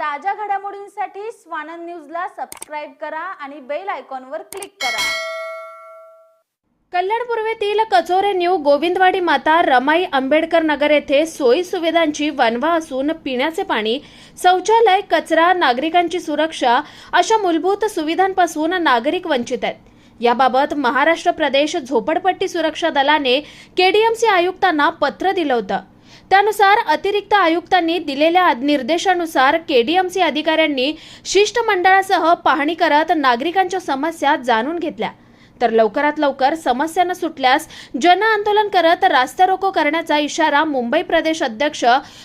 ताज्या घडामोडींसाठी स्वानंद न्यूजला सबस्क्राईब करा आणि बेल आयकॉनवर क्लिक करा. कल्याण पूर्वेतील कचोरे न्यू गोविंदवाडी माता रमाई आंबेडकर नगर येथे सोयी सुविधांची वनवा असून पिण्याचे पाणी शौचालय कचरा नागरिकांची सुरक्षा अशा मूलभूत सुविधांपासून नागरिक वंचित आहेत. याबाबत महाराष्ट्र प्रदेश झोपडपट्टी सुरक्षा दलाने केडीएमसी आयुक्तांना पत्र दिलं होतं. त्यानुसार अतिरिक्त आयुक्तांनी दिलेल्या निर्देशानुसार केडीएमसी अधिकाऱ्यांनी शिष्टमंडळासह पाहणी करत नागरिकांच्या समस्या जाणून घेतल्या. तर लवकरात लवकर समस्या न सुटल्यास जन आंदोलन करत रास्ता रोको करण्याचा इशारा मुंबई प्रदेश अध्यक्ष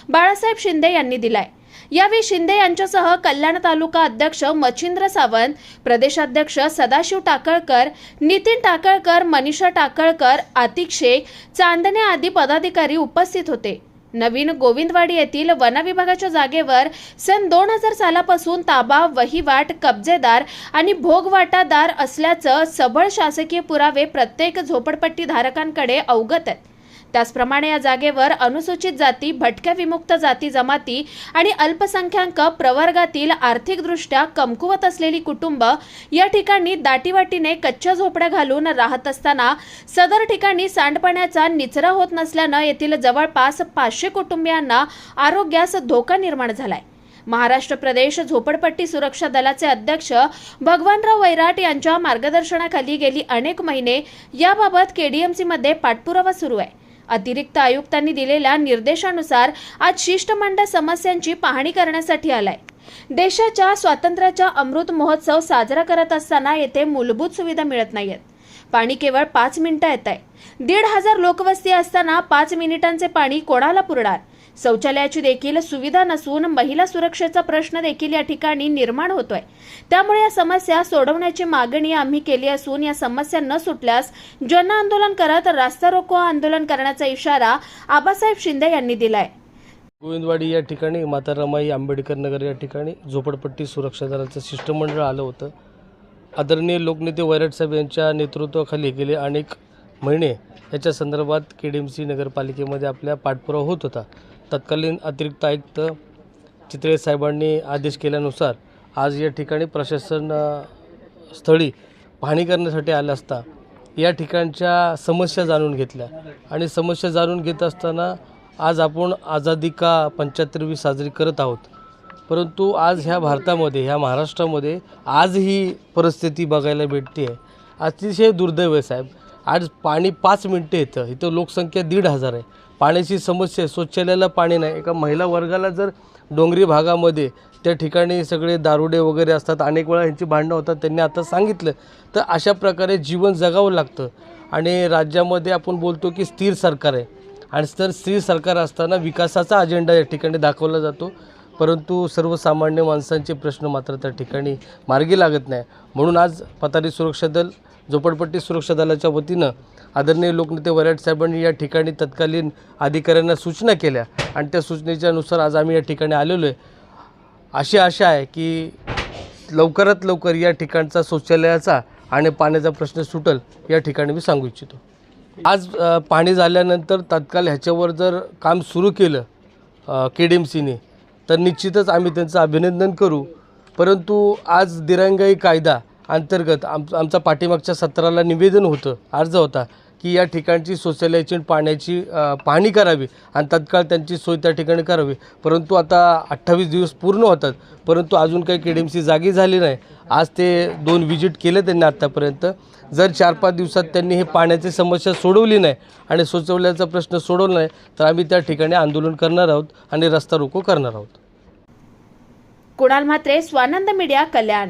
बाळासाहेब शिंदे यांनी दिलाय. यावेळी शिंदे यांच्यासह कल्याण तालुका अध्यक्ष मच्छिंद्र सावंत प्रदेशाध्यक्ष सदाशिव टाकळकर नितीन टाकळकर मनीषा टाकळकर आतिक शेख चांदणे आदी पदाधिकारी उपस्थित होते. नवीन गोविंदवाडी येथील वनविभागाच्या जागेवर सन दोन हजार सालापासून ताबा वहिवाट कब्जेदार आणि भोगवाटादार असल्याचं सबळ शासकीय पुरावे प्रत्येक झोपडपट्टी धारकांकडे अवगत आहेत. त्याचप्रमाणे या जागेवर अनुसूचित जाती भटक्या विमुक्त जाती जमाती आणि अल्पसंख्याक प्रवर्गातील आर्थिकदृष्ट्या कमकुवत असलेली कुटुंब या ठिकाणी दाटीवाटीने कच्च्या झोपड्या घालून राहत असताना सदर ठिकाणी सांडपाण्याचा निचरा होत नसल्यानं येथील जवळपास पाचशे कुटुंबियांना आरोग्यास धोका निर्माण झालाय. महाराष्ट्र प्रदेश झोपडपट्टी सुरक्षा दलाचे अध्यक्ष भगवानराव वैराट यांच्या मार्गदर्शनाखाली गेली अनेक महिने याबाबत केडीएमसीमध्ये पाठपुरावा सुरू आहे. अतिरिक्त आयुक्तांनी दिलेल्या निर्देशानुसार आज शिष्टमंडळ समस्यांची पाहणी करण्यासाठी आलाय. देशाच्या स्वातंत्र्याचा अमृत महोत्सव साजरा करत असताना येथे मूलभूत सुविधा मिळत नाहीत पाणी केवळ पाच मिनिटं येत आहे. दीड हजार लोकवस्ती असताना पाच मिनिटांचे पाणी कोणाला पुरणार? शौचालयाची देखील सुविधा नसून महिला सुरक्षेचा प्रश्न देखील या ठिकाणी निर्माण होतोय. त्यामुळे या समस्या सोडवण्याची मागणी आम्ही केली असून या समस्या न सुटल्यास जन आंदोलन करत रास्ता रोको आंदोलन करण्याचा इशारा आबासाहेब शिंदे यांनी दिलाय. गोविंदवाडी या ठिकाणी माता रमाई आंबेडकर नगर या ठिकाणी झोपडपट्टी सुरक्षा दलाचं शिष्टमंडळ आलं होतं. आदरणीय लोकनेते वैराट साहेब यांच्या नेतृत्वाखाली गेले अनेक महिने याच्या संदर्भात के डी एम सी नगरपालिकेमध्ये आपल्या पाठपुरावा होत होता. तत्कालीन अतिरिक्त आयुक्त चित्रे साहेबांनी आदेश केल्यानुसार आज या ठिकाणी प्रशासन स्थळी पाहणी करण्यासाठी आलं असता. या ठिकाणच्या समस्या जाणून घेतल्या आणि समस्या जाणून घेत असताना आज आपण आझादी का पंच्याहत्तरवी साजरी करत आहोत? परंतु आज ह्या भारतामध्ये ह्या महाराष्ट्रामध्ये आज ही परिस्थिती बघायला भेटते. आहे अतिशय दुर्दैव आहे साहेब. आज पाणी पाच मिनटं येतं. इथं लोकसंख्या दीड हजार आहे. पाण्याची समस्या आहे. शौचालयाला पाणी नाही. एका महिला वर्गाला जर डोंगरी भागामध्ये त्या ठिकाणी सगळे दारुडे वगैरे असतात अनेक वेळा ह्यांची भांडणं होतात त्यांनी आता सांगितलं तर अशा प्रकारे जीवन जगावं लागतं. आणि राज्यामध्ये आपण बोलतो की स्थिर सरकार आहे. आणि तर स्थिर सरकार असताना विकासाचा अजेंडा या ठिकाणी दाखवला जातो. परंतु सर्वसामान्य माणसांचे प्रश्न मात्र त्या ठिकाणी मार्गी लागत नाही. म्हणून आज पतारी सुरक्षा दल झोपडपट्टी सुरक्षा दलाच्या वतीनं आदरणीय लोकनेते वराट साहेबांनी या ठिकाणी तत्कालीन अधिकाऱ्यांना सूचना केल्या आणि त्या सूचनेच्यानुसार आज आम्ही या ठिकाणी आलेलो आहे. अशी आशा आहे की लवकरात लवकर या ठिकाणचा शौचालयाचा आणि पाण्याचा प्रश्न सुटल या ठिकाणी मी सांगू इच्छितो. आज पाणी झाल्यानंतर तात्काळ ह्याच्यावर जर काम सुरू केलं के डी एम सीने तर निश्चितच आम्ही त्यांचं अभिनंदन करू. परंतु आज दिरंगाई कायदा अंतर्गत आम आमचा पाठीमागच्या सत्राला निवेदन होतं अर्ज होता. की या ठिकाणची शौचालयाची आणि पाण्याची पाहणी करावी आणि तत्काळ त्यांची सोय त्या ठिकाणी करावी. परंतु आता अठ्ठावीस दिवस पूर्ण होतात परंतु अजून काही के डी एम सी जागी झाली नाही. आज ते दोन विजिट केले त्यांनी आत्तापर्यंत जर चार पाच दिवसात त्यांनी हे पाण्याची समस्या सोडवली नाही आणि शौचालयाचा प्रश्न सोडवला नाही तर आम्ही त्या ठिकाणी आंदोलन करणार आहोत आणि रस्ता रोको करणार आहोत. कुणाल म्हात्रे स्वानंद मीडिया कल्याण.